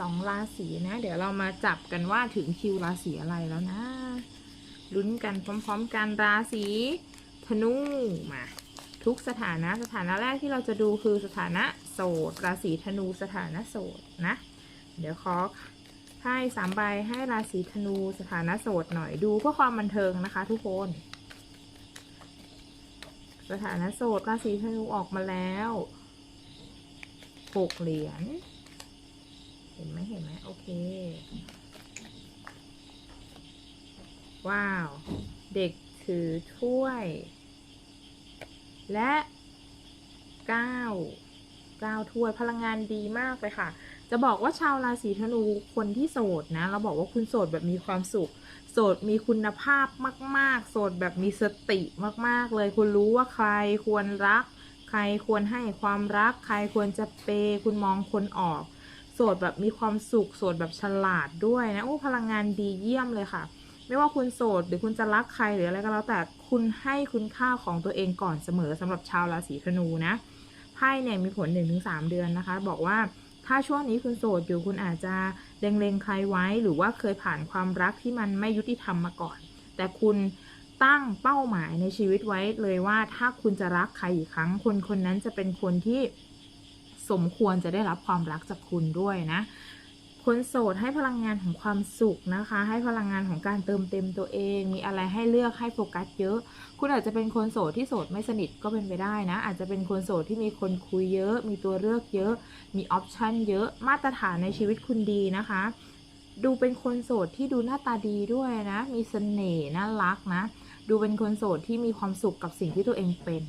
12 ราศีนะ เดี๋ยวเรามาจับกันว่าถึงคิวราศีอะไรแล้วนะ ลุ้นกันพร้อมๆกันราศีธนูมาทุกสถานะสถานะแรกที่เราจะดูคือสถานะโสด ราศีธนูสถานะโสดนะ เดี๋ยวขอให้สามใบให้ราศีธนูสถานะโสดหน่อยดูเพื่อความบันเทิงนะคะ ทุกคน สถานะโสดราศีธนูออกมาแล้วหกเหรียญ ห็นไหมเห็นไหมโอเค ว้าว เด็กถือถ้วย และเก้าเก้าถ้วยพลังงานดีมากเลยค่ะ จะบอกว่าชาวราศีธนูคนที่โสดนะ เราบอกว่าคุณโสดแบบมีความสุข โสดมีคุณภาพมาก ๆ โสดแบบมีสติมาก ๆ เลย คุณรู้ว่าใครควรรัก ใครควรให้ความรัก ใครควรจะเปย์คุณมองคนออก สดแบบมีความสุขโสดแบบฉลาดด้วยนะโอ้พลังงานดีเยี่ยมเลยค่ะ ไม่ว่าคุณโสดหรือคุณจะรักใครหรืออะไรก็แล้วแต่คุณให้คุณค่าของตัวเองก่อนเสมอสำหรับชาวราศีธนูนะไพ่เนี่ยมีผล 1-3 เดือนนะคะ บอกว่าถ้าช่วงนี้คุณโสดอยู่คุณอาจจะเล็งๆใครไว้ หรือว่าเคยผ่านความรักที่มันไม่ยุติธรรมมาก่อน แต่คุณตั้งเป้าหมายในชีวิตไว้เลยว่าถ้าคุณจะรักใครอีกครั้ง คนคนนั้นจะเป็นคนที่ สมควรจะได้รับความรักจากคุณด้วยนะคนโสดให้พลังงานของความสุขนะคะ ให้พลังงานของการเติมเต็มตัวเอง มีอะไรให้เลือกให้โฟกัสเยอะ คุณอาจจะเป็นคนโสดที่โสดไม่สนิทก็เป็นไปได้นะ อาจจะเป็นคนโสดที่มีคนคุยเยอะ มีตัวเลือกเยอะ มีออปชันเยอะ มาตรฐานในชีวิตคุณดีนะคะ ดูเป็นคนโสดที่ดูหน้าตาดีด้วยนะ มีเสน่ห์น่ารักนะ ดูเป็นคนโสดที่มีความสุขกับสิ่งที่ตัวเองเป็น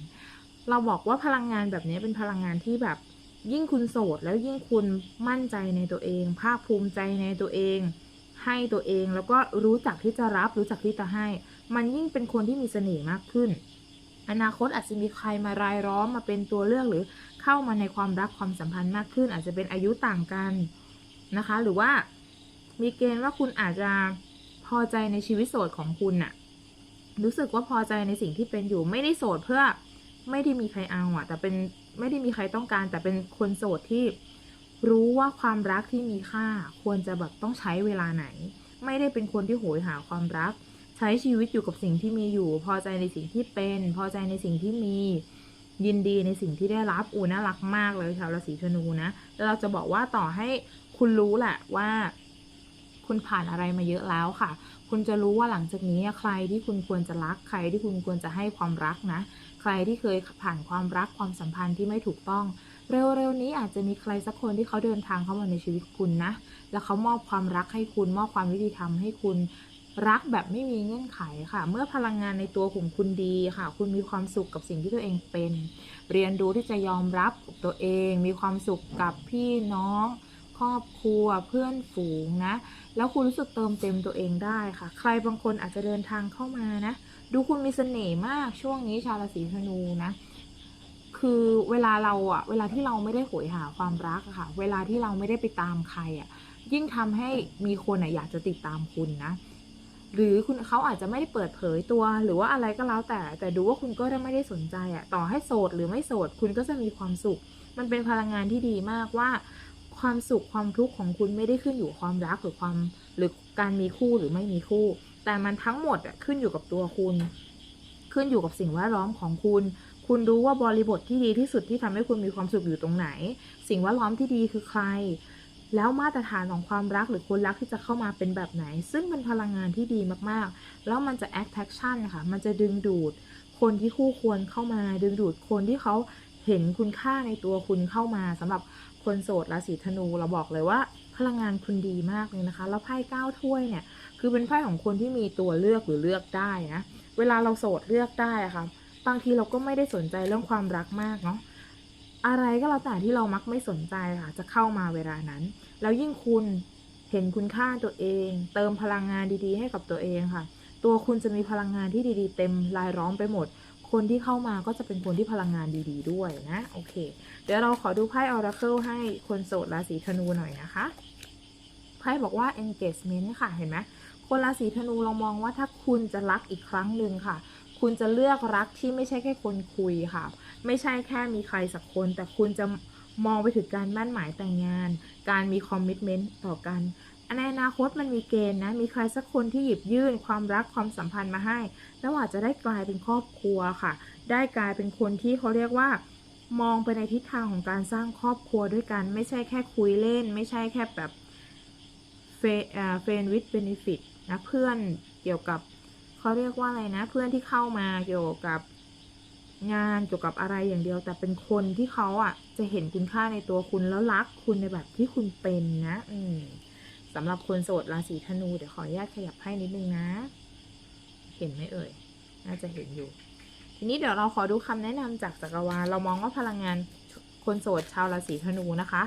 เราบอกว่าพลังงานแบบนี้เป็นพลังงานที่แบบ ยิ่งคุณโสดแล้วยิ่งคุณมั่นใจในตัวเอง ภาคภูมิใจในตัวเอง ให้ตัวเองแล้วก็รู้จักที่จะรับ รู้จักที่จะให้ มันยิ่งเป็นคนที่มีเสน่ห์มากขึ้น อนาคตอาจจะมีใครมารายล้อมมาเป็นตัวเลือกหรือเข้ามาในความรักความสัมพันธ์มากขึ้น อาจจะเป็นอายุต่างกันนะคะ หรือว่ามีเกณฑ์ว่าคุณอาจจะพอใจในชีวิตโสดของคุณน่ะรู้สึกว่าพอใจในสิ่งที่เป็นอยู่ไม่ได้โสดเพื่อไม่ได้มีใครเอาอะ แต่เป็น ไม่ได้มีใครต้องการ แต่เป็นคนโสดที่รู้ว่าความรักที่มีค่า ควรจะแบบต้องใช้เวลาไหน ไม่ได้เป็นคนที่โหยหาความรัก ใช้ชีวิตอยู่กับสิ่งที่มีอยู่ พอใจในสิ่งที่เป็น พอใจในสิ่งที่มี ยินดีในสิ่งที่ได้รับอูน่ารักมากเลยชาวราศีธนูนะแล้วเราจะบอกว่าต่อให้คุณรู้แหละว่า คุณผ่านอะไรมาเยอะแล้วค่ะ คุณจะรู้ว่าหลังจากนี้ใครที่คุณควรจะรักใครที่คุณควรจะให้ความรักนะ ใครที่เคยผ่านความรักความสัมพันธ์ที่ไม่ถูกต้อง เร็วๆนี้อาจจะมีใครสักคนที่เขาเดินทางเข้ามาในชีวิตคุณนะ แล้วเขามอบความรักให้คุณ มอบความยุติธรรมให้คุณรักแบบไม่มีเงื่อนไขค่ะ เมื่อพลังงานในตัวของคุณดีค่ะ คุณมีความสุขกับสิ่งที่ตัวเองเป็น เรียนรู้ที่จะยอมรับตัวเอง มีความสุขกับพี่น้อง รอบครัวเพื่อนฝูงนะ แล้วคุณรู้สึกเติมเต็มตัวเองได้ค่ะ ใครบางคนอาจจะเดินทางเข้ามานะ ดูคุณมีเสน่ห์มากช่วงนี้ชาวราศีธนูนะคือเวลาเราอะเวลาที่เราไม่ได้โหยหาความรักอะค่ะ เวลาที่เราไม่ได้ไปตามใครอะยิ่งทำให้มีคนอะอยากจะติดตามคุณนะ หรือคุณเขาอาจจะไม่ได้เปิดเผยตัว หรือว่าอะไรก็แล้วแต่ แต่ดูว่าคุณก็ไม่ได้สนใจอะต่อให้โสดหรือไม่โสด คุณก็จะมีความสุข มันเป็นพลังงานที่ดีมากว่า ความสุขความทุกข์ของคุณไม่ได้ขึ้นอยู่ความรักหรือความหรือการมีคู่หรือไม่มีคู่ แต่มันทั้งหมดขึ้นอยู่กับตัวคุณ ขึ้นอยู่กับสิ่งแวดล้อมของคุณ คุณรู้ว่าบริบทที่ดีที่สุดที่ทำให้คุณมีความสุขอยู่ตรงไหน สิ่งแวดล้อมที่ดีคือใคร แล้วมาตรฐานของความรักหรือคนรักที่จะเข้ามาเป็นแบบไหน ซึ่งเป็นพลังงานที่ดีมากๆ แล้วมันจะ attraction ค่ะ มันจะดึงดูด คนที่คู่ควรเข้ามาดึงดูดคนที่เขาเห็นคุณค่าในตัวคุณเข้ามาสำหรับ คนโสดราศีธนูเราบอกเลยว่า พลังงานคุณดีมากเลยนะคะ แล้วไพ่เก้าถ้วยเนี่ยคือเป็นไพ่ของคนที่มีตัวเลือกหรือเลือกได้นะเวลาเราโสดเลือกได้อะค่ะบางทีเราก็ไม่ได้สนใจเรื่องความรักมากเนาะอะไรก็แล้วแต่ที่เรามักไม่สนใจค่ะ จะเข้ามาเวลานั้น แล้วยิ่งคุณเห็นคุณค่าตัวเอง เติมพลังงานดีๆ ให้กับตัวเองค่ะ ตัวคุณจะมีพลังงานที่ดีๆ เต็มรายล้อมไปหมด คนที่เข้ามาก็จะเป็นคนที่พลังงานดี ๆ ด้วยนะ โอเค เดี๋ยวเราขอดูไพ่ Oracle ให้คนโสดราศีธนูหน่อยนะคะไพ่บอกว่า engagement ค่ะ เห็นไหมคนราศีธนูเรามองว่าถ้าคุณจะรักอีกครั้งหนึ่งค่ะ คุณจะเลือกรักที่ไม่ใช่แค่คนคุยค่ะ ไม่ใช่แค่มีใครสักคน แต่คุณจะมองไปถึงการมั่นหมายแต่งงาน การมีคอมมิชเมนต์ต่อกัน ในอนาคตมันมีเกณฑ์นะ มีใครสักคนที่หยิบยื่นความรักความสัมพันธ์มาให้ แล้วอาจจะได้กลายเป็นครอบครัวค่ะ ได้กลายเป็นคนที่เขาเรียกว่า มองไปในทิศทางของการสร้างครอบครัวด้วยกัน ไม่ใช่แค่คุยเล่น ไม่ใช่แค่แบบเฟเฟนวิดเบนฟิตนะเพื่อนเกี่ยวกับเขาเรียกว่าอะไรนะ เพื่อนที่เข้ามาเกี่ยวกับงานเกี่ยวกับอะไรอย่างเดียว แต่เป็นคนที่เขาอะจะเห็นคุณค่าในตัวคุณแล้วรักคุณในแบบที่คุณเป็นนะ อืม สำหรับคนโสดราศีธนู เดี๋ยวขออนุญาตขยับให้นิดนึงนะ เห็นไหมเอ่ย น่าจะเห็นอยู่ ทีนี้เดี๋ยวเราขอดูคำแนะนำจากจักรวาล เรามองว่าพลังงานคนโสดชาวราศีธนูนะคะ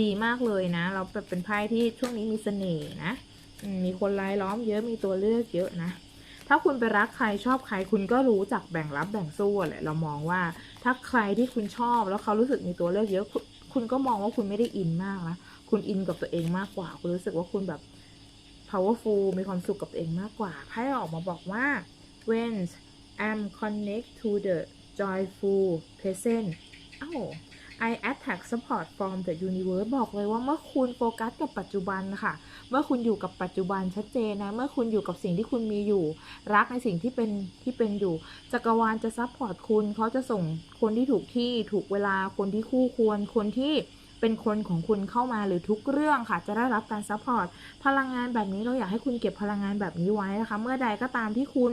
ดีมากเลยนะ เราแบบเป็นไพ่ที่ช่วงนี้มีเสน่ห์นะ มีคนรายล้อมเยอะมีตัวเลือกเยอะนะ ถ้าคุณไปรักใครชอบใครคุณก็รู้จักแบ่งรับแบ่งสู้แหละเรามองว่าถ้าใครที่คุณชอบแล้วเขารู้สึกมีตัวเลือกเยอะ คุณคุณก็มองว่าคุณไม่ได้อินมากนะ คุณอินกับตัวเองมากกว่า คุณรู้สึกว่าคุณแบบ powerful มีความสุขกับตัวเองมากกว่าไพ่ออกมาบอกว่า when I'm connect to the joyful present อ้าว I attack support from the universe บอกเลยว่าเมื่อคุณโฟกัสกับปัจจุบันค่ะ เมื่อคุณอยู่กับปัจจุบันชัดเจนนะ เมื่อคุณอยู่กับสิ่งที่คุณมีอยู่ รักในสิ่งที่เป็นที่เป็นอยู่ จักรวาลจะซัพพอร์ตคุณ เขาจะส่งคนที่ถูกที่ถูกเวลา คนที่คู่ควร คนที่ เป็นคนของคุณเข้ามาหรือทุกเรื่องค่ะ จะได้รับการซัพพอร์ตพลังงานแบบนี้เราอยากให้คุณเก็บพลังงานแบบนี้ไว้นะคะ เมื่อใดก็ตามที่คุณ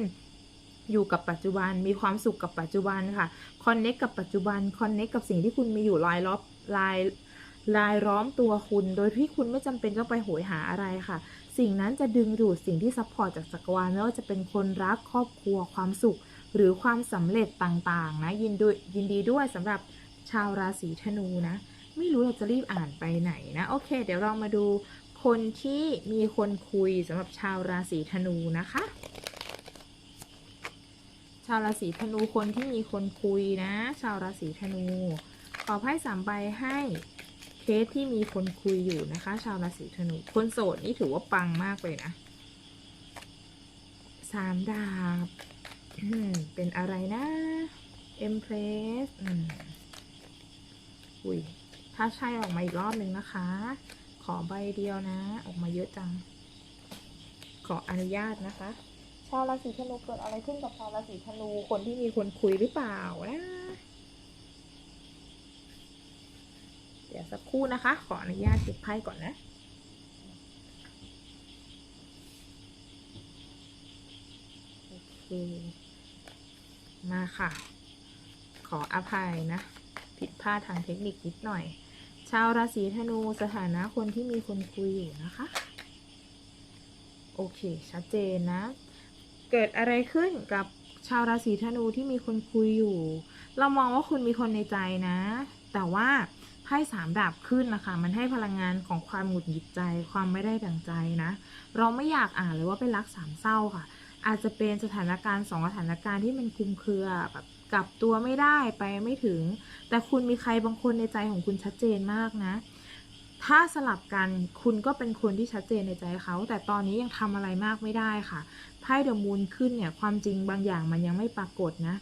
อยู่กับปัจจุบัน มีความสุขกับปัจจุบันค่ะคอนเน็กกับปัจจุบันคอนเน็กกับสิ่งที่คุณมีอยู่รายรอบรายรายล้อมตัวคุณ โดยที่คุณไม่จำเป็นต้องไปโหยหาอะไรค่ะ สิ่งนั้นจะดึงดูดสิ่งที่ซัพพอร์ตจากจักรวาลไม่ว่าจะเป็นคนรักครอบครัวความสุข หรือความสำเร็จต่างๆนะยินดียินดีด้วยสำหรับชาวราศีธนูนะ ไม่รู้เราจะรีบอ่านไปไหนนะ โอเค เดี๋ยวเรามาดูคนที่มีคนคุยสำหรับชาวราศีธนูนะคะ ชาวราศีธนูคนที่มีคนคุยนะ ชาวราศีธนูขอไพ่สามใบให้เคสที่มีคนคุยอยู่นะคะ ชาวราศีธนู คนโสดนี่ถือว่าปังมากเลยนะสามดาบเป็นอะไรนะ Empress อืมอุ้ย ถ้าใช่ออกมาอีกรอบหนึ่งนะคะ ขอใบเดียวนะ ออกมาเยอะจัง ขออนุญาตนะคะ ชาวราศีธนูเกิดอะไรขึ้นกับชาวราศีธนูคนที่มีคนคุยหรือเปล่านะเดี๋ยวสักครู่นะคะ ขออนุญาตเก็บไพ่ก่อนนะโอเคมาค่ะ ขออภัยนะ ผิดพลาดทางเทคนิคนิดหน่อย ชาวราศีธนูสถานะคนที่มีคนคุยอยู่นะคะ โอเค ชัดเจนนะ เกิดอะไรขึ้นกับชาวราศีธนูที่มีคนคุยอยู่ เรามองว่าคุณมีคนในใจนะ แต่ว่าไพ่สามดาบขึ้นนะคะ มันให้พลังงานของความหงุดหงิดใจ ความไม่ได้ดังใจนะ เราไม่อยากอ่านเลยว่าเป็นรักสามเศร้าค่ะ อาจจะเป็นสถานการณ์สองสถานการณ์ที่มันคุมเครือแบบ กลับตัวไม่ได้ไปไม่ถึง แต่คุณมีใครบางคนในใจของคุณชัดเจนมากนะ ถ้าสลับกันคุณก็เป็นคนที่ชัดเจนในใจเขา แต่ตอนนี้ยังทำอะไรมากไม่ได้ค่ะไพ่เดอะมูนขึ้นเนี่ยความจริงบางอย่างมันยังไม่ปรากฏนะ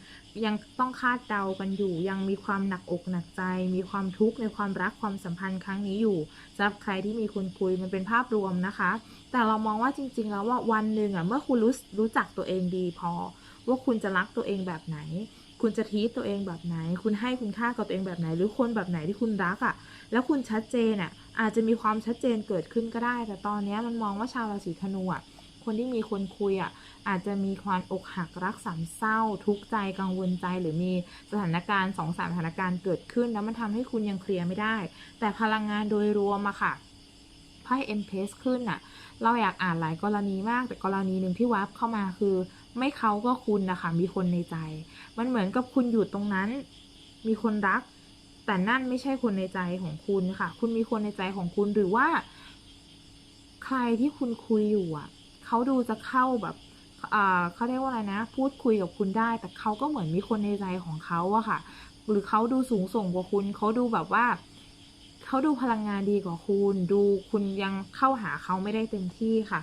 ยังต้องคาดเดากันอยู่ ยังมีความหนักอกหนักใจ มีความทุกข์ในความรักความสัมพันธ์ครั้งนี้อยู่สำหรับใครที่มีคนคุยมันเป็นภาพรวมนะคะ แต่เรามองว่าจริง ๆ แล้วว่าวันหนึ่งอะเมื่อคุณรู้รู้จักตัวเองดีพอ ว่าคุณจะรักตัวเองแบบไหน คุณจะทีตตัวเองแบบไหน คุณให้คุณค่ากับตัวเองแบบไหน หรือคนแบบไหนที่คุณรักอะ แล้วคุณชัดเจนอะ อาจจะมีความชัดเจนเกิดขึ้นก็ได้ แต่ตอนนี้มันมองว่าชาวราศีธนูอะ คนที่มีคนคุยอะ อาจจะมีความอกหักรักสามเศร้า ทุกข์ใจกังวลใจ หรือมีสถานการณ์สองสามสถานการณ์เกิดขึ้น แล้วมันทำให้คุณยังเคลียร์ไม่ได้ แต่พลังงานโดยรวมอะค่ะไพ่เอ็มเพสขึ้นอะ เราอยากอ่านหลายกรณีมาก แต่กรณีหนึ่งที่วับเข้ามาคือ ไม่เขาก็คุณนะคะมีคนในใจ มันเหมือนกับคุณอยู่ตรงนั้น มีคนรัก แต่นั่นไม่ใช่คนในใจของคุณค่ะ คุณมีคนในใจของคุณหรือว่า ใครที่คุณคุยอยู่อะเขาดูจะเข้าแบบอ่าเขาเรียกว่าอะไรนะ พูดคุยกับคุณได้ แต่เขาก็เหมือนมีคนในใจของเขาอะค่ะ หรือเขาดูสูงส่งกว่าคุณเขาดูแบบว่าเขาดูพลังงานดีกว่าคุณ ดูคุณยังเข้าหาเขาไม่ได้เต็มที่ค่ะ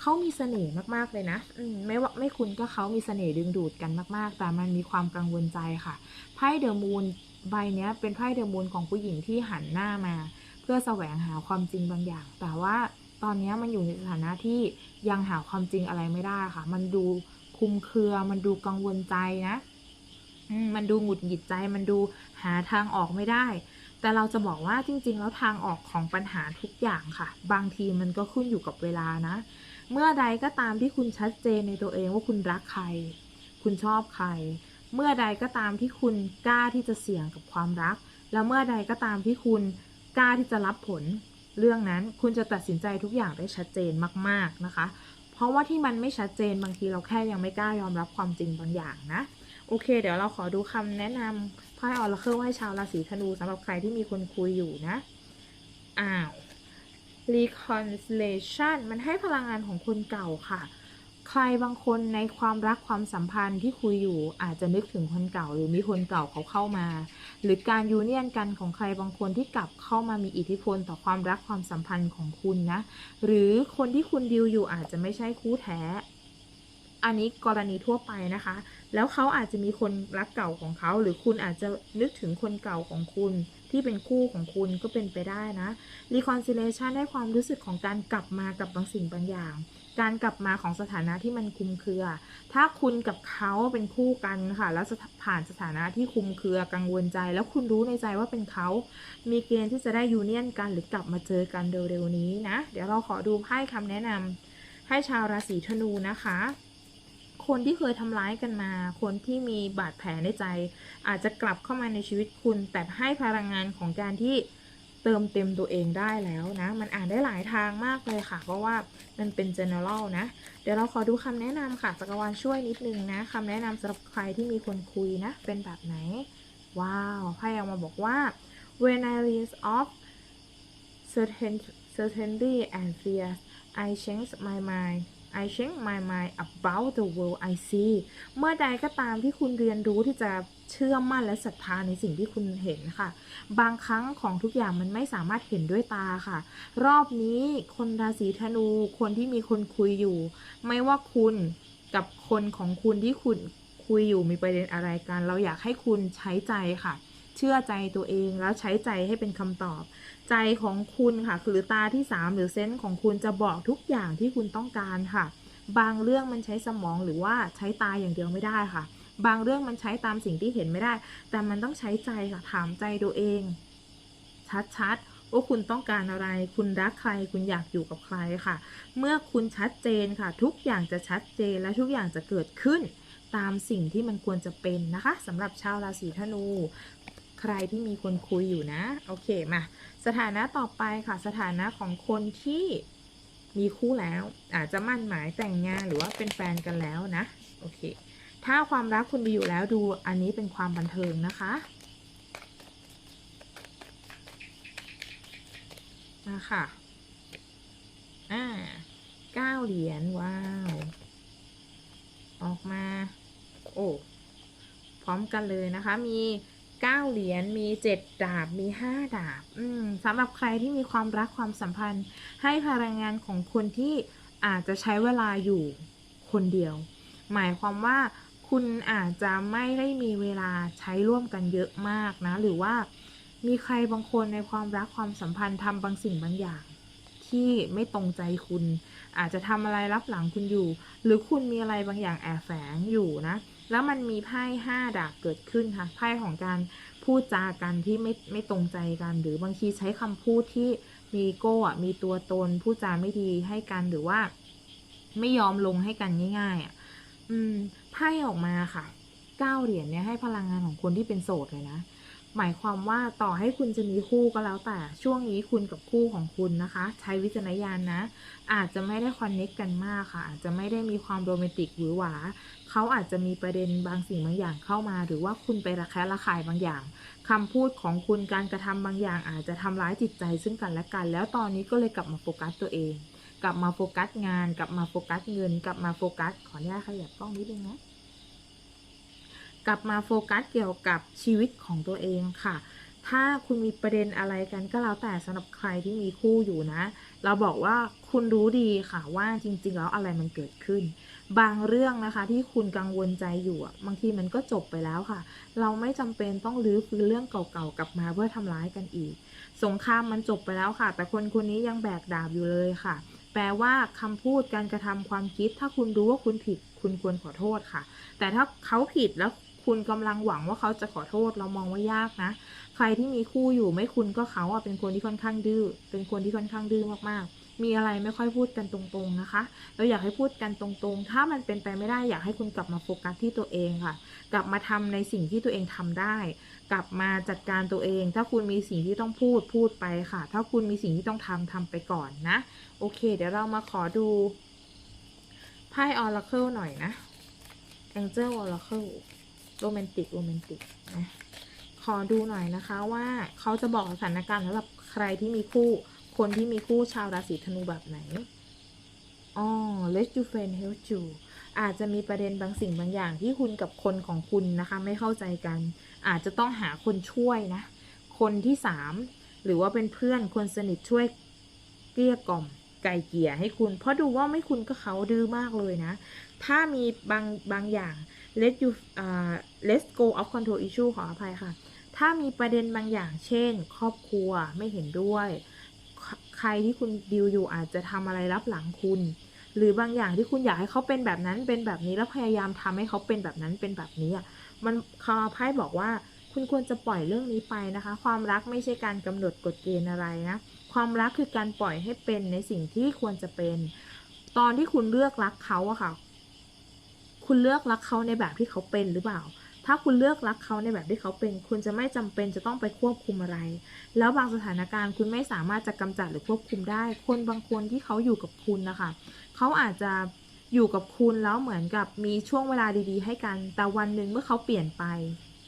เขามีเสน่ห์มากๆเลยนะไม่ว่าไม่คุณก็เขามีเสน่ห์ดึงดูดกันมาก ๆ แต่มันมีความกังวลใจค่ะไพ่เดอะมูนใบเนี้ยเป็นไพ่เดอะมูนของผู้หญิงที่หันหน้ามา เพื่อแสวงหาความจริงบางอย่าง แต่ว่าตอนเนี้ยมันอยู่ในสถานะที่ยังหาความจริงอะไรไม่ได้ค่ะ มันดูคุมเครือ มันดูกังวลใจนะมมันดูหงุดหงิดใจ มันดูหาทางออกไม่ได้ แต่เราจะบอกว่าจริง ๆ แล้วทางออกของปัญหาทุกอย่างค่ะ บางทีมันก็ขึ้นอยู่กับเวลานะ เมื่อใดก็ตามที่คุณชัดเจนในตัวเองว่าคุณรักใคร คุณชอบใคร เมื่อใดก็ตามที่คุณกล้าที่จะเสี่ยงกับความรัก แล้วเมื่อใดก็ตามที่คุณกล้าที่จะรับผล เรื่องนั้นคุณจะตัดสินใจทุกอย่างได้ชัดเจนมาก ๆนะคะ เพราะว่าที่มันไม่ชัดเจนบางทีเราแค่ยังไม่กล้ายอมรับความจริงบางอย่างนะโอเค เดี๋ยวเราขอดูคำแนะนำไพ่ออร์เคิลให้ชาวราศีธนูสำหรับใครที่มีคนคุยอยู่นะ อ้าว reconciliation มันให้พลังงานของคนเก่าค่ะ ใครบางคนในความรักความสัมพันธ์ที่คุยอยู่อาจจะนึกถึงคนเก่า หรือมีคนเก่าเขาเข้ามา หรือการยูเนียนกันของใครบางคนที่กลับเข้ามามีอิทธิพลต่อความรักความสัมพันธ์ของคุณนะ หรือคนที่คุณดิวอยู่อาจจะไม่ใช่คู่แท้อันนี้กรณีทั่วไปนะคะ แล้วเขาอาจจะมีคนรักเก่าของเขา หรือคุณอาจจะนึกถึงคนเก่าของคุณ ที่เป็นคู่ของคุณก็เป็นไปได้นะ reconciliation ได้ความรู้สึกของการกลับมากับบางสิ่งบางอย่าง การกลับมาของสถานะที่มันคุมเครือ ถ้าคุณกับเขาเป็นคู่กันค่ะ แล้วผ่านสถานะที่คุมเครือกังวลใจ แล้วคุณรู้ในใจว่าเป็นเขา มีเกณฑ์ที่จะได้ยูเนียนกันหรือกลับมาเจอกันเร็วๆนี้นะ เดี๋ยวเราขอดูไพ่คำแนะนำให้ชาวราศีธนูนะคะ คนที่เคยทำร้ายกันมา คนที่มีบาดแผลในใจ อาจจะกลับเข้ามาในชีวิตคุณ แต่ให้พลังงานของการที่เติมเต็มตัวเองได้แล้วนะ มันอ่านได้หลายทางมากเลยค่ะ เพราะว่ามันเป็น general นะ เดี๋ยวเราขอดูคำแนะนำค่ะจักรวาลช่วยนิดนึงนะคำแนะนำสำหรับใครที่มีคนคุยนะ เป็นแบบไหน ว้าวไพ่ออกมาบอกว่า when I realize of certain certainty and fear I change my mind I change my mind about the world I see เมื่อใดก็ตามที่คุณเรียนรู้ที่จะเชื่อมั่นและศรัทธาในสิ่งที่คุณเห็นค่ะ บางครั้งของทุกอย่างมันไม่สามารถเห็นด้วยตาค่ะ รอบนี้คนราศีธนูคนที่มีคนคุยอยู่ ไม่ว่าคุณกับคนของคุณที่คุณคุยอยู่มีประเด็นอะไรกัน เราอยากให้คุณใช้ใจค่ะ ชื่อใจตัวเองแล้วใช้ใจให้เป็นคำตอบ ใจของคุณค่ะหรือตาที่ 3 หรือเซนส์ของคุณจะบอกทุกอย่างที่คุณต้องการค่ะ บางเรื่องมันใช้สมองหรือว่าใช้ตาอย่างเดียวไม่ได้ค่ะ บางเรื่องมันใช้ตามสิ่งที่เห็นไม่ได้ แต่มันต้องใช้ใจค่ะถามใจตัวเอง ชัดๆว่าคุณต้องการอะไร คุณรักใคร คุณอยากอยู่กับใครค่ะ เมื่อคุณชัดเจนค่ะ ทุกอย่างจะชัดเจนและทุกอย่างจะเกิดขึ้น ตามสิ่งที่มันควรจะเป็นนะคะสำหรับชาวราศีธนู ใครที่มีคนคุยอยู่นะ โอเคมาสถานะต่อไปค่ะ สถานะของคนที่มีคู่แล้ว อาจจะมั่นหมายแต่งงานหรือว่าเป็นแฟนกันแล้วนะ โอเค ถ้าความรักคุณมีอยู่แล้วดูอันนี้เป็นความบันเทิงนะคะมาค่ะอ่าเก้าเหรียญว้าว ออกมา โอ้พร้อมกันเลยนะคะ มี เก้าเหรียญมีเจ็ดดาบมีห้าดาบอืมสำหรับใครที่มีความรักความสัมพันธ์ ให้พลังงานของคนที่อาจจะใช้เวลาอยู่คนเดียว หมายความว่าคุณอาจจะไม่ได้มีเวลาใช้ร่วมกันเยอะมากนะ หรือว่ามีใครบางคนในความรักความสัมพันธ์ทำบางสิ่งบางอย่าง ที่ไม่ตรงใจคุณ อาจจะทำอะไรรับหลังคุณอยู่ หรือคุณมีอะไรบางอย่างแอบแฝงอยู่นะ แล้วมันมีไพ่ห้าดาบเกิดขึ้นค่ะไพ่ของการพูดจากันที่ไม่ไม่ตรงใจกัน หรือบางทีใช้คำพูดที่มีโก้อะมีตัวตนพูดจาไม่ดีให้กันหรือว่า ไม่ยอมลงให้กันง่าย ๆอะอืมไพ่ออกมาค่ะเก้าเหรียญเนี่ยให้พลังงานของคนที่เป็นโสดเลยนะ หมายความว่าต่อให้คุณจะมีคู่ก็แล้วแต่ช่วงนี้คุณกับคู่ของคุณนะคะ ใช้วิจารณญาณนะ อาจจะไม่ได้คอนเน็กกันมากค่ะ อาจจะไม่ได้มีความโรแมนติกหรือหวาเขาอาจจะมีประเด็นบางสิ่งบางอย่างเข้ามา หรือว่าคุณไประแคะระคายบางอย่างคำพูดของคุณการกระทำบางอย่าง อาจจะทำร้ายจิตใจซึ่งกันและกัน แล้วตอนนี้ก็เลยกลับมาโฟกัสตัวเอง กลับมาโฟกัสงาน กลับมาโฟกัสเงิน กลับมาโฟกัสขออนุญาตขยับกล้องนิดนึงนะ ลับมาโฟกัสเกี่ยวกับชีวิตของตัวเองค่ะ ถ้าคุณมีประเด็นอะไรกันก็แล้วแต่สำหรับใครที่มีคู่อยู่นะ เราบอกว่าคุณรู้ดีค่ะว่าจริง ๆ แล้วอะไรมันเกิดขึ้น บางเรื่องนะคะที่คุณกังวลใจอยู่บางทีมันก็จบไปแล้วค่ะ เราไม่จำเป็นต้องรื้อฟื้นเรื่องเก่าๆกลับมาเพื่อทำร้ายกันอีก สงครามมันจบไปแล้วค่ะ แต่คนคนนี้ยังแบกดาบอยู่เลยค่ะ แปลว่าคำพูดการกระทำความคิด ถ้าคุณรู้ว่าคุณผิด คุณควรขอโทษค่ะ แต่ถ้าเขาผิดแล้ว คุณกำลังหวังว่าเขาจะขอโทษเรามองว่ายากนะ ใครที่มีคู่อยู่ไม่คุณก็เขาอะเป็นคนที่ค่อนข้างดื้อ เป็นคนที่ค่อนข้างดื้อมากๆ มีอะไรไม่ค่อยพูดกันตรงๆนะคะ เราอยากให้พูดกันตรงๆ ถ้ามันเป็นไปไม่ได้อยากให้คุณกลับมาโฟกัสที่ตัวเองค่ะ กลับมาทำในสิ่งที่ตัวเองทำได้ กลับมาจัดการตัวเอง ถ้าคุณมีสิ่งที่ต้องพูดพูดไปค่ะ ถ้าคุณมีสิ่งที่ต้องทำทำไปก่อนนะ โอเค เดี๋ยวเรามาขอดูไพ่ Oracle หน่อยนะ Angel Oracle โรแมนติกโรแมนติกนะขอดูหน่อยนะคะว่าเขาจะบอกสถานการณ์สำหรับใครที่มีคู่คนที่มีคู่ชาวราศีธนูแบบไหนอ๋อ let you friend help you อาจจะมีประเด็นบางสิ่งบางอย่างที่คุณกับคนของคุณนะคะ ไม่เข้าใจกัน อาจจะต้องหาคนช่วยนะ คนที่สามหรือว่าเป็นเพื่อนคนสนิทช่วยเกลี้ยกล่อมไก่เกลี่ยให้คุณ เพราะดูว่าไม่คุณก็เขาดื้อมากเลยนะ ถ้ามีบางบางอย่าง let you อ่า let's go of control issue ขออภัยค่ะ ถ้ามีประเด็นบางอย่าง เช่น ครอบครัวไม่เห็นด้วย ใครที่คุณดิวอยู่อาจจะทำอะไรรับหลังคุณ หรือบางอย่างที่คุณอยากให้เขาเป็นแบบนั้นเป็นแบบนี้แล้วพยายามทำให้เขาเป็นแบบนั้นเป็นแบบนี้อะมันคาไพ่บอกว่าคุณควรจะปล่อยเรื่องนี้ไปนะคะ ความรักไม่ใช่การกำหนดกฎเกณฑ์อะไรนะ ความรักคือการปล่อยให้เป็นในสิ่งที่ควรจะเป็น ตอนที่คุณเลือกรักเขาอะค่ะ คุณเลือกรักเขาในแบบที่เขาเป็นหรือเปล่า ถ้าคุณเลือกรักเขาในแบบที่เขาเป็น คุณจะไม่จำเป็นจะต้องไปควบคุมอะไร แล้วบางสถานการณ์คุณไม่สามารถจะกำจัดหรือควบคุมได้ คนบางคนที่เขาอยู่กับคุณนะคะ เขาอาจจะอยู่กับคุณแล้วเหมือนกับมีช่วงเวลาดีๆ ให้กัน แต่วันหนึ่งเมื่อเขาเปลี่ยนไป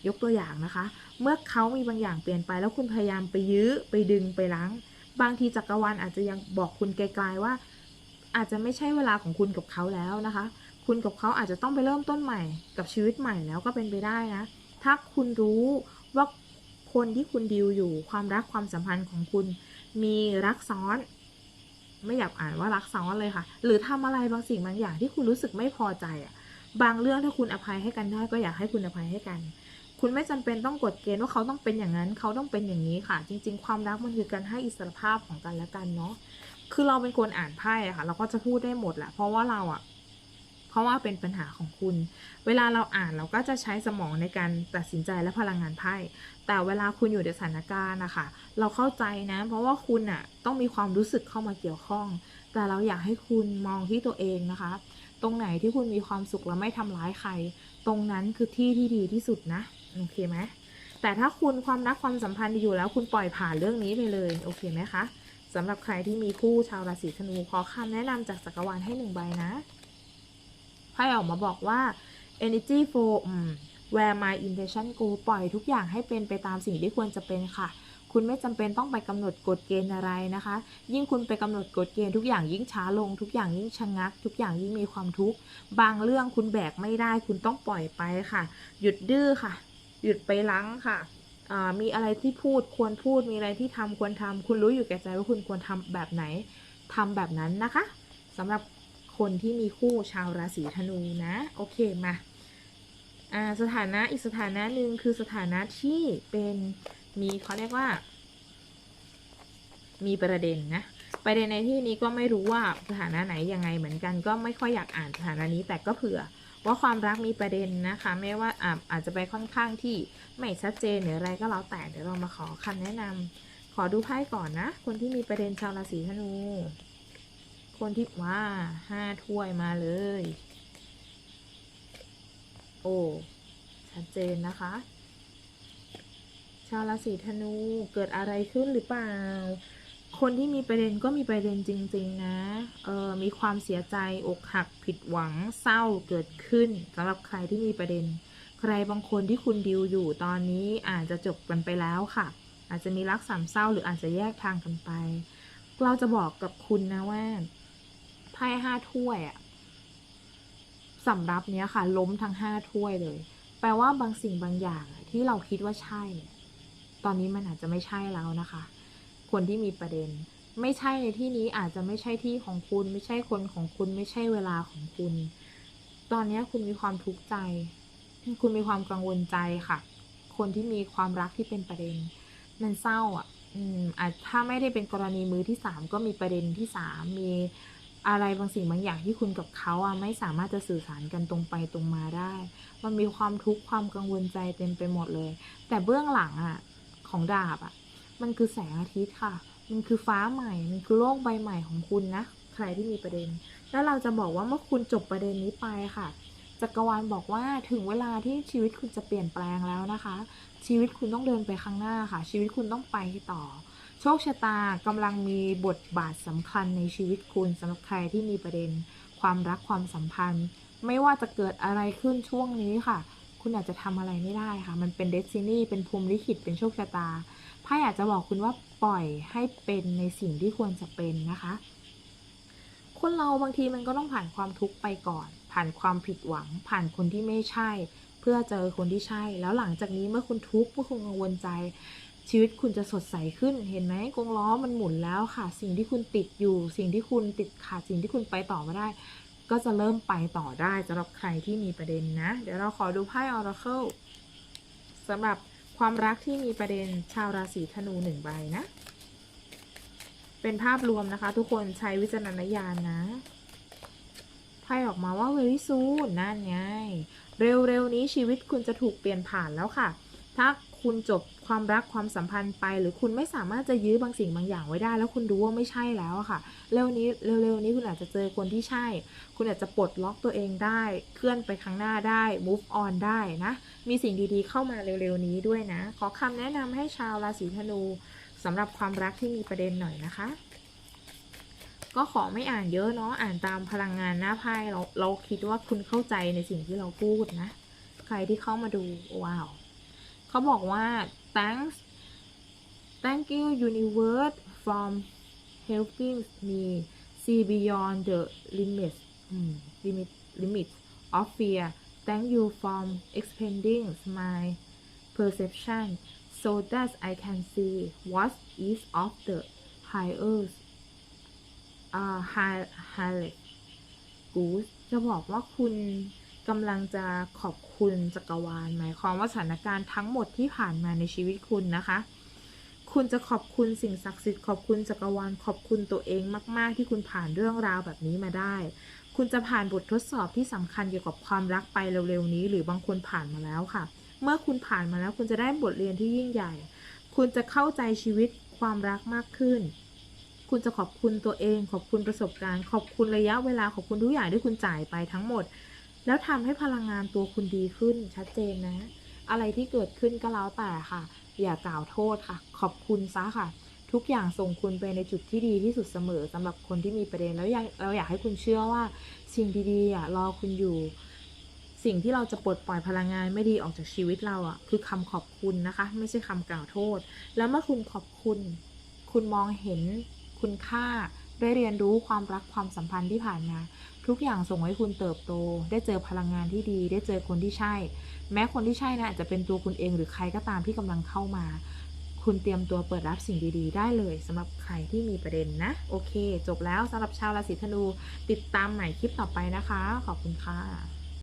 ยกตัวอย่างนะคะ เมื่อเขามีบางอย่างเปลี่ยนไป แล้วคุณพยายามไปยื้อไปดึงไปล้าง บางทีจักรวาลอาจจะยังบอกคุณไกลๆว่า อาจจะไม่ใช่เวลาของคุณกับเขาแล้วนะคะ คุณกับเขาอาจจะต้องไปเริ่มต้นใหม่กับชีวิตใหม่แล้วก็เป็นไปได้นะ ถ้าคุณรู้ว่าคนที่คุณดีลอยู่ความรักความสัมพันธ์ของคุณ มีรักซ้อน ไม่อยากอ่านว่ารักซ้อนเลยค่ะ หรือทำอะไรบางสิ่งบางอย่างที่คุณรู้สึกไม่พอใจอะบางเรื่องถ้าคุณอภัยให้กันได้ก็อยากให้คุณอภัยให้กัน คุณไม่จำเป็นต้องกดเกณฑ์ว่าเขาต้องเป็นอย่างนั้น เขาต้องเป็นอย่างนี้ค่ะ จริง ๆ ความรักมันคือการให้อิสรภาพของกันและกันเนาะคือเราเป็นคนอ่านไพ่อะค่ะ เราก็จะพูดได้หมดแหละเพราะว่าเราอะ เพราะว่าเป็นปัญหาของคุณ เวลาเราอ่านเราก็จะใช้สมองในการตัดสินใจและพลังงานไพ่แต่เวลาคุณอยู่ในสถานการณ์นะคะเราเข้าใจนะ เพราะว่าคุณอะต้องมีความรู้สึกเข้ามาเกี่ยวข้อง แต่เราอยากให้คุณมองที่ตัวเองนะคะ ตรงไหนที่คุณมีความสุขและไม่ทำร้ายใคร ตรงนั้นคือที่ที่ดีที่สุดนะโอเคไหมแต่ถ้าคุณความรักความสัมพันธ์อยู่แล้วคุณปล่อยผ่านเรื่องนี้ไปเลยโอเคไหมคะสำหรับใครที่มีคู่ชาวราศีธนูขอคำแนะนำจากจักรวาลให้หนึ่งใบนะ ไพ่ออกมาบอกว่า energy flow อืม where my intention go ปล่อยทุกอย่างให้เป็นไปตามสิ่งที่ควรจะเป็นค่ะ คุณไม่จำเป็นต้องไปกำหนดกฎเกณฑ์อะไรนะคะ ยิ่งคุณไปกำหนดกฎเกณฑ์ทุกอย่างยิ่งช้าลง ทุกอย่างยิ่งชะงัก ทุกอย่างยิ่งมีความทุกข์ บางเรื่องคุณแบกไม่ได้ คุณต้องปล่อยไปค่ะ หยุดดื้อค่ะ หยุดไปลังค่ะมีอะไรที่พูดควรพูด มีอะไรที่ทำควรทำคุณรู้อยู่แก่ใจว่าคุณควรทำแบบไหนทำแบบนั้นนะคะสำหรับ คนที่มีคู่ชาวราศีธนูนะ โอเคมาสถานะอีกสถานะหนึ่งคือสถานะที่เป็นมีเขาเรียกว่า มีประเด็นนะประเด็นในที่นี้ก็ไม่รู้ว่าสถานะไหนยังไงเหมือนกัน ก็ไม่ค่อยอยากอ่านสถานะนี้แต่ก็เผื่อว่าความรักมีประเด็นนะคะ ไม่ว่าอาอาจจะไปค่อนข้างที่ไม่ชัดเจนหรืออะไรก็แล้วแต่เดี๋ยวเรามาขอคำแนะนำขอดูไพ่ก่อนนะ คนที่มีประเด็นชาวราศีธนู คนที่ว่าห้าถ้วยมาเลย โอ้ชัดเจนนะคะ ชาวราศีธนูเกิดอะไรขึ้นหรือเปล่า คนที่มีประเด็นก็มีประเด็นจริง ๆ นะเออมีความเสียใจอกหักผิดหวังเศร้าเกิดขึ้นสำหรับใครที่มีประเด็น ใครบางคนที่คุณดิวอยู่ตอนนี้อาจจะจบกันไปแล้วค่ะ อาจจะมีรักสามเศร้าหรืออาจจะแยกทางกันไปเราจะบอกกับคุณนะว่า ไพ่ห้าถ้วยอะสำรับเนี้ยค่ะ ล้มทั้งห้าถ้วยเลย แปลว่าบางสิ่งบางอย่างที่เราคิดว่าใช่ ตอนนี้มันอาจจะไม่ใช่แล้วนะคะ คนที่มีประเด็น ไม่ใช่ในที่นี้อาจจะไม่ใช่ที่ของคุณ ไม่ใช่คนของคุณ ไม่ใช่เวลาของคุณ ตอนนี้คุณมีความทุกข์ใจ คุณมีความกังวลใจค่ะ คนที่มีความรักที่เป็นประเด็น มันเศร้าอะ อืมอาจถ้าไม่ได้เป็นกรณีมือที่สามก็มีประเด็นที่สามมี อะไรบางสิ่งบางอย่างที่คุณกับเขาอะไม่สามารถจะสื่อสารกันตรงไปตรงมาได้ มันมีความทุกข์ความกังวลใจเต็มไปหมดเลย แต่เบื้องหลังอะของดาบอะ มันคือแสงอาทิตย์ค่ะ มันคือฟ้าใหม่ มันคือโลกใบใหม่ของคุณนะ ใครที่มีประเด็น แล้วเราจะบอกว่าเมื่อคุณจบประเด็นนี้ไปค่ะจักรวาลบอกว่าถึงเวลาที่ชีวิตคุณจะเปลี่ยนแปลงแล้วนะคะ ชีวิตคุณต้องเดินไปข้างหน้าค่ะ ชีวิตคุณต้องไปต่อ โชคชะตากำลังมีบทบาทสำคัญในชีวิตคุณสำหรับใครที่มีประเด็น ความรักความสัมพันธ์ ไม่ว่าจะเกิดอะไรขึ้นช่วงนี้ค่ะ คุณอาจจะทำอะไรไม่ได้ค่ะ มันเป็นเดซินี่เป็นภูมิลิขิตเป็นโชคชะตาไพ่อาจจะบอกคุณว่าปล่อยให้เป็นในสิ่งที่ควรจะเป็นนะคะ คนเราบางทีมันก็ต้องผ่านความทุกข์ไปก่อน ผ่านความผิดหวัง ผ่านคนที่ไม่ใช่ เพื่อเจอคนที่ใช่ แล้วหลังจากนี้เมื่อคุณทุกข์เมื่อคุณกังวลใจ ชีวิตคุณจะสดใสขึ้นเห็นไหมกงล้อมันหมุนแล้วค่ะ สิ่งที่คุณติดอยู่ สิ่งที่คุณติดขาดสิ่งที่คุณไปต่อไม่ได้ ก็จะเริ่มไปต่อได้สำหรับใครที่มีประเด็นนะ เดี๋ยวเราขอดูไพ่ Oracle สำหรับความรักที่มีประเด็นชาวราศีธนูหนึ่งใบนะ เป็นภาพรวมนะคะ ทุกคนใช้วิจารณญาณนะไพ่ออกมาว่า very soon นั่นไง เร็วๆนี้ชีวิตคุณจะถูกเปลี่ยนผ่านแล้วค่ะ ถ้าคุณจบความรักความสัมพันธ์ไป หรือคุณไม่สามารถจะยื้อบางสิ่งบางอย่างไว้ได้ แล้วคุณรู้ว่าไม่ใช่แล้วค่ะเร็วนี้เร็วๆนี้คุณอาจจะเจอคนที่ใช่ คุณอาจจะปลดล็อกตัวเองได้ เคลื่อนไปข้างหน้าได้ move on ได้นะ มีสิ่งดีๆเข้ามาเร็วๆนี้ด้วยนะ ขอคำแนะนำให้ชาวราศีธนูสำหรับความรักที่มีประเด็นหน่อยนะคะก็ขอไม่อ่านเยอะเนาะอ่านตามพลังงานหน้าไพ่เราเราคิดว่าคุณเข้าใจในสิ่งที่เราพูดนะ ใครที่เข้ามาดูว้าว เขาบอกว่า thanks thank you universe from helping me see beyond the limits limit limit of fear thank you from expanding my perception so that I can see what is of the highest uh, high high good จะบอกว่าคุณ กำลังจะขอบคุณจักรวาล หมายความว่าสถานการณ์ทั้งหมดที่ผ่านมาในชีวิตคุณนะคะ คุณจะขอบคุณสิ่งศักดิ์สิทธิ์ขอบคุณจักรวาล ขอบคุณตัวเองมาก ๆ ที่คุณผ่านเรื่องราวแบบนี้มาได้ คุณจะผ่านบททดสอบที่สำคัญเกี่ยวกับความรักไปเร็ว ๆ นี้ หรือบางคนผ่านมาแล้วค่ะ เมื่อคุณผ่านมาแล้วคุณจะได้บทเรียนที่ยิ่งใหญ่ คุณจะเข้าใจชีวิตความรักมากขึ้นคุณจะขอบคุณตัวเอง ขอบคุณประสบการณ์ ขอบคุณระยะเวลา ขอบคุณทุกอย่างที่คุณจ่ายไปทั้งหมด แล้วทำให้พลังงานตัวคุณดีขึ้นชัดเจนนะ อะไรที่เกิดขึ้นก็แล้วแต่ค่ะ อย่ากล่าวโทษค่ะ ขอบคุณซะค่ะ ทุกอย่างส่งคุณไปในจุดที่ดีที่สุดเสมอสำหรับคนที่มีประเด็นแล้วยังเราอยากให้คุณเชื่อว่า สิ่งดีๆอะรอคุณอยู่ สิ่งที่เราจะปลดปล่อยพลังงานไม่ดีออกจากชีวิตเราอะคือคำขอบคุณนะคะ ไม่ใช่คำกล่าวโทษ แล้วเมื่อคุณขอบคุณ คุณมองเห็นคุณค่าได้เรียนรู้ความรักความสัมพันธ์ที่ผ่านมา ทุกอย่างส่งให้คุณเติบโต ได้เจอพลังงานที่ดี ได้เจอคนที่ใช่ แม้คนที่ใช่นะอาจจะเป็นตัวคุณเองหรือใครก็ตามที่กำลังเข้ามา คุณเตรียมตัวเปิดรับสิ่งดีๆ ได้เลยสำหรับใครที่มีประเด็นนะ โอเค จบแล้วสำหรับชาวราศีธนู ติดตามใหม่คลิปต่อไปนะคะ ขอบคุณค่ะ